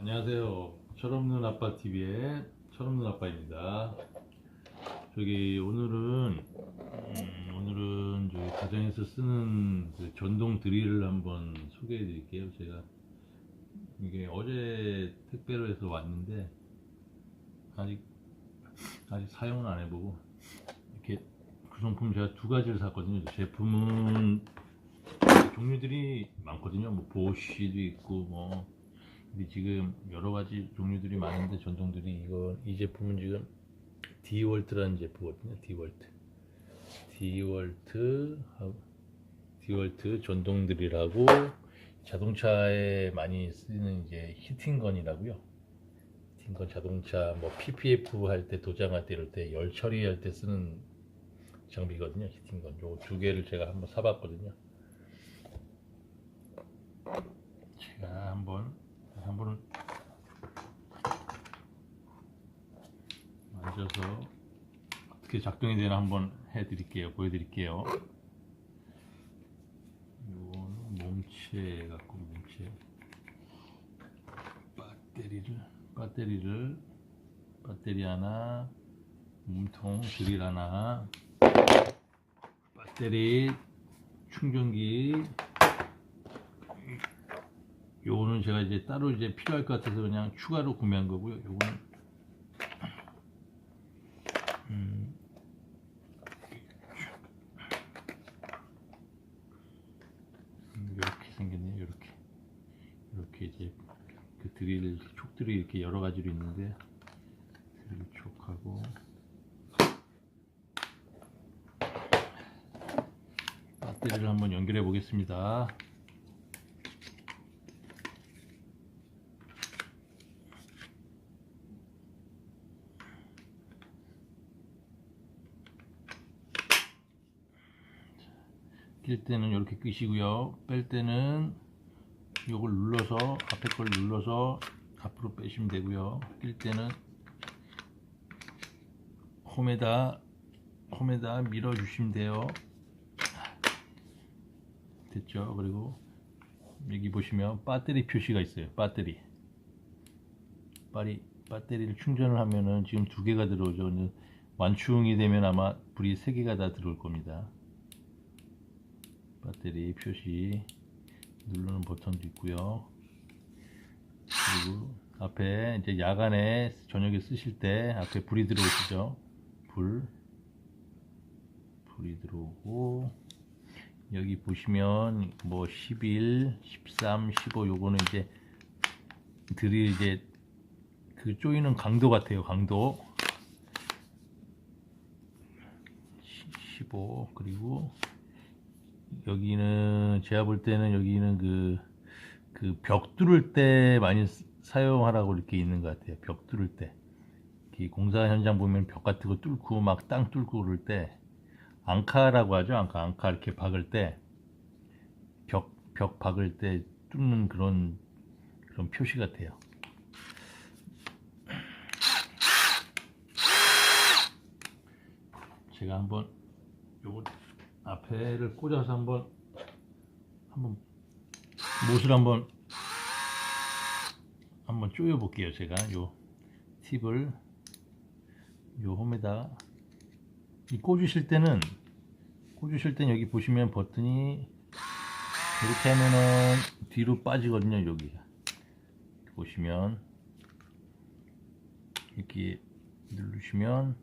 안녕하세요. 철없는 아빠 TV의 철없는 아빠입니다. 저기 오늘은 음, 오늘은 저희 가정에서 쓰는 그 전동 드릴을 한번 소개해 드릴게요. 제가 이게 어제 택배로 해서 왔는데 아직 아직 사용은 안 해보고 이렇게 구성품 제가 두 가지를 샀거든요. 제품은 종류들이 많거든요. 뭐 보쉬도 있고 뭐 근데 지금 여러 가지 종류들이 많은데 전동들이 이거 이 제품은 지금 디월트라는 제품이거든요. 디월트. 디월트 디월트 전동들이라고 자동차에 많이 쓰는 이제 히팅건이라고요. 히팅건 자동차 뭐 PPF 할 때 도장할 때 이럴 때 열 처리할 때 쓰는 장비거든요. 히팅건. 요 두 개를 제가 한번 사봤거든요. 제가 한번 한번 만져서 어떻게 작동이 되나 한번 해드릴게요. 보여드릴게요. 이거는 몸체 갖고 몸체 배터리를 배터리를 배터리 하나 몸통 드릴 하나 배터리 충전기 요거는 제가 이제 따로 이제 필요할 것 같아서 그냥 추가로 구매한 거고요. 요거는 음, 음, 이렇게 생겼네요. 이렇게 이렇게 이제 그 드릴 촉들이 이렇게 여러 가지로 있는데 드릴 촉하고 배터리를 한번 연결해 보겠습니다. 낄 때는 이렇게 끄시고요. 뺄 때는 이걸 눌러서 앞에 걸 눌러서 앞으로 빼시면 되고요. 낄 때는 홈에다 홈에다 밀어 주시면 돼요. 됐죠? 그리고 여기 보시면 배터리 표시가 있어요. 배터리. 빠리 배터리를 충전을 하면은 지금 두 개가 들어오죠. 완충이 되면 아마 불이 세 개가 다 들어올 겁니다. 배터리 표시 누르는 버튼도 있고요. 그리고 앞에 이제 야간에 저녁에 쓰실 때 앞에 불이 들어오시죠. 불 불이 들어오고 여기 보시면 뭐 11, 13, 15 요거는 이제 드릴 이제 그 조이는 강도 같아요. 강도 15 그리고 여기는 제가 볼 때는 여기는 그 그 벽 뚫을 때 많이 쓰- 사용하라고 이렇게 있는 것 같아요. 벽 뚫을 때. 이 공사 현장 보면 벽 같은 거 뚫고 막 땅 뚫고 그럴 때 앙카라고 하죠. 앙카, 앙카 이렇게 박을 때 벽, 벽 박을 때 뚫는 그런 그런 표시 같아요. 제가 한번 요거 앞에를 꽂아서 한번 한번 못을 한번 한번 쪼여 볼게요 제가. 요 팁을. 요 홈에다. 이 꽂으실 때는 꽂으실 땐 여기 보시면 버튼이 이렇게 하면은 뒤로 빠지거든요 여기. 보시면. 이렇게 누르시면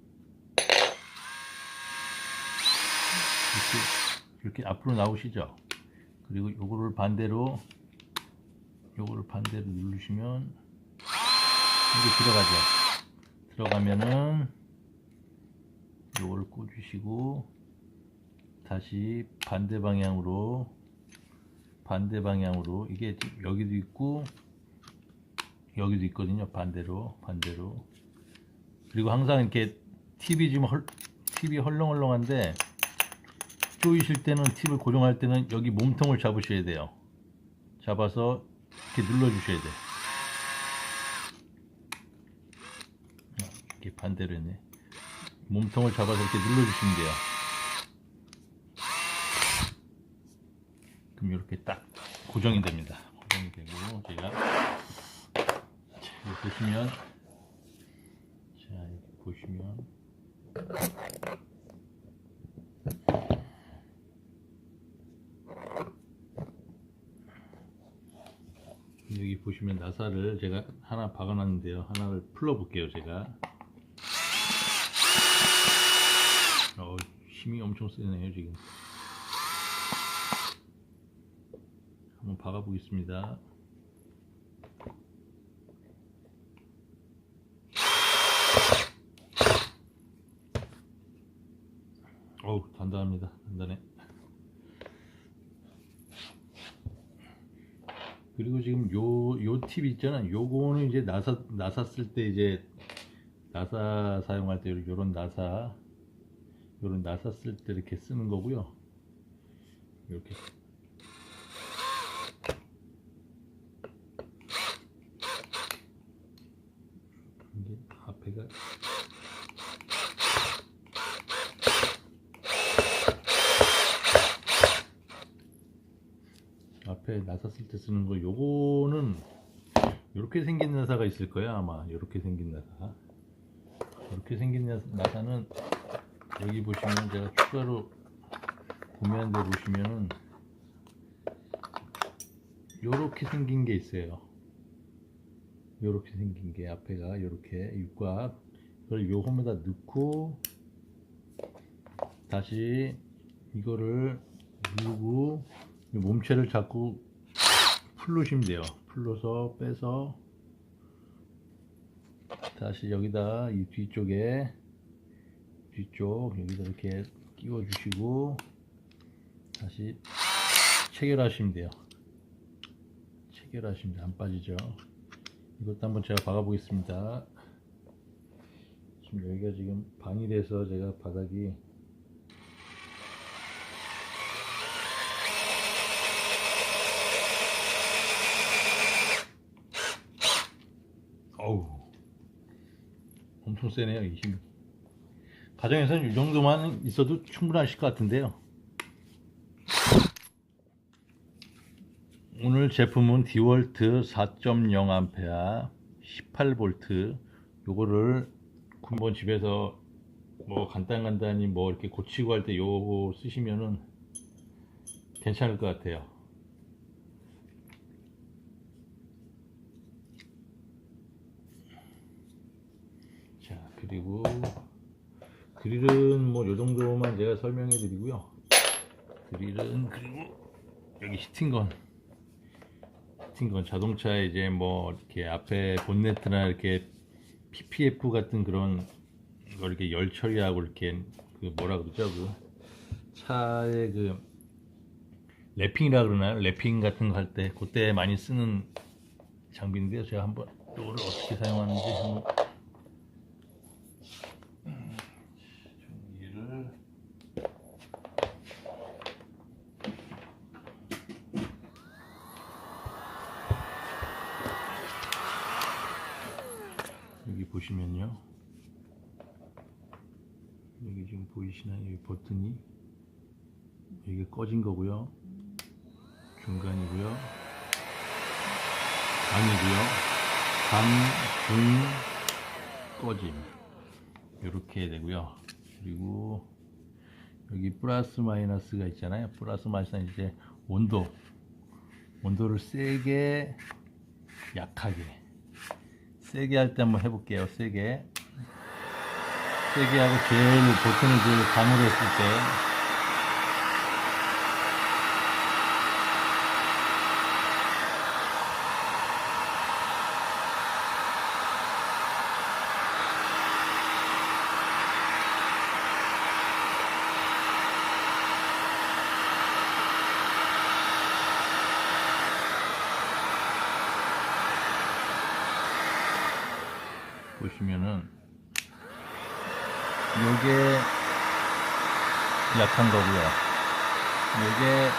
이렇게, 이렇게 앞으로 나오시죠. 그리고 요거를 반대로 요거를 반대로 누르시면 이게 들어가죠. 들어가면은 요거를 꽂으시고 다시 반대 방향으로 반대 방향으로 이게 여기도 있고 여기도 있거든요. 반대로 반대로 그리고 항상 이렇게 팁이 지금 헐, 팁이 헐렁헐렁한데 조이실 때는 팁을 고정할 때는 여기 몸통을 잡으셔야 돼요. 잡아서 이렇게 눌러 주셔야 돼. 이렇게 반대로 했네. 몸통을 잡아서 이렇게 눌러 주시면 돼요. 그럼 이렇게 딱 고정이 됩니다. 고정이 되고 제가 보시면 자 보시면 여기 보시면 나사를 제가 하나 박아놨는데요. 하나를 풀어볼게요 제가. 어, 힘이 엄청 세네요 지금. 한번 박아 보겠습니다. 어우 단단합니다. 단단해 그리고 지금 요 요 팁 있잖아. 요거는 이제 나사 나사 쓸 때 이제 나사 사용할 때 요런 나사 요런 나사 쓸 때 이렇게 쓰는 거고요. 이렇게 앞에가 쓸때 쓰는 거 요거는 이렇게 생긴 나사가 있을 거야 아마. 이렇게 생긴 나사. 이렇게 생긴 나- 나사는 여기 보시면 제가 추가로 구매한 데 보시면은 요렇게 생긴 게 있어요. 요렇게 생긴 게 앞에가 요렇게 육각 그걸 요 홈에다 넣고 다시 이거를 누르고 이 몸체를 자꾸 풀르시면 돼요. 풀러서 빼서 다시 여기다 이 뒤쪽에 뒤쪽 여기다 이렇게 끼워 주시고 다시 체결하시면 돼요. 체결하시면. 안 빠지죠. 이것도 한번 제가 박아 보겠습니다. 지금 여기가 지금 방이 돼서 제가 바닥이 어우 엄청 세네요 이 힘. 가정에서는 이 정도만 있어도 충분하실 것 같은데요. 오늘 제품은 디월트 4.0A 18V 요거를 한번 집에서 뭐 간단간단히 뭐 이렇게 고치고 할 때 요거 쓰시면은 괜찮을 것 같아요. 자 그리고 드릴은 뭐 요 정도만 제가 설명해 드리고요. 드릴은 그리고 여기 히팅건 히팅건 자동차에 이제 뭐 이렇게 앞에 본네트나 이렇게 PPF 같은 그런 걸 이렇게 열 처리하고 이렇게 그 뭐라 그러죠? 그 차에 그 랩핑이라 그러나요? 랩핑 같은 거 할 때 그때 많이 쓰는 장비인데요. 제가 한번 이거를 어떻게 사용하는지 한번 보시면요. 여기 지금 보이시나요 여기 버튼이 이게 꺼진 거고요. 중간이고요. 방이고요. 방, 중, 꺼짐. 이렇게 되고요. 그리고 여기 플러스 마이너스가 있잖아요. 플러스 마이너스는 이제 온도, 온도를 세게, 약하게, 세게 할 때 한번 해볼게요. 세게, 세게 하고 제일 버튼을 그 감으로 했을 때 보시면은 요게 약한 거고요. 요게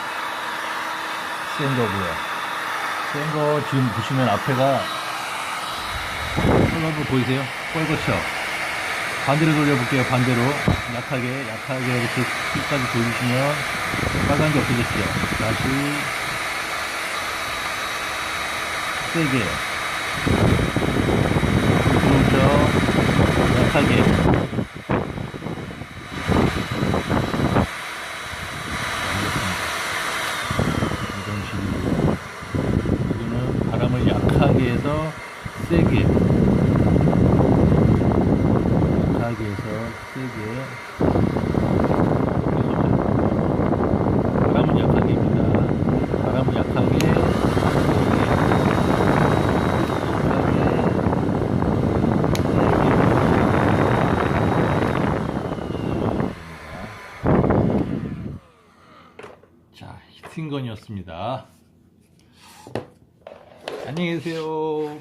센 거고요. 센 거 지금 보시면 앞에가 거 보이세요? 빨갛죠? 반대로 돌려볼게요. 반대로 약하게 약하게 이렇게 끝까지 돌리시면 빨간 게 없어졌죠. 다시 세게 약하게. 이런 식으로. 이거는 바람을 약하게 해서 세게. 바람은 약하게입니다. 바람은 약하게. 세게. 자, 히팅건이었습니다. 안녕히 계세요.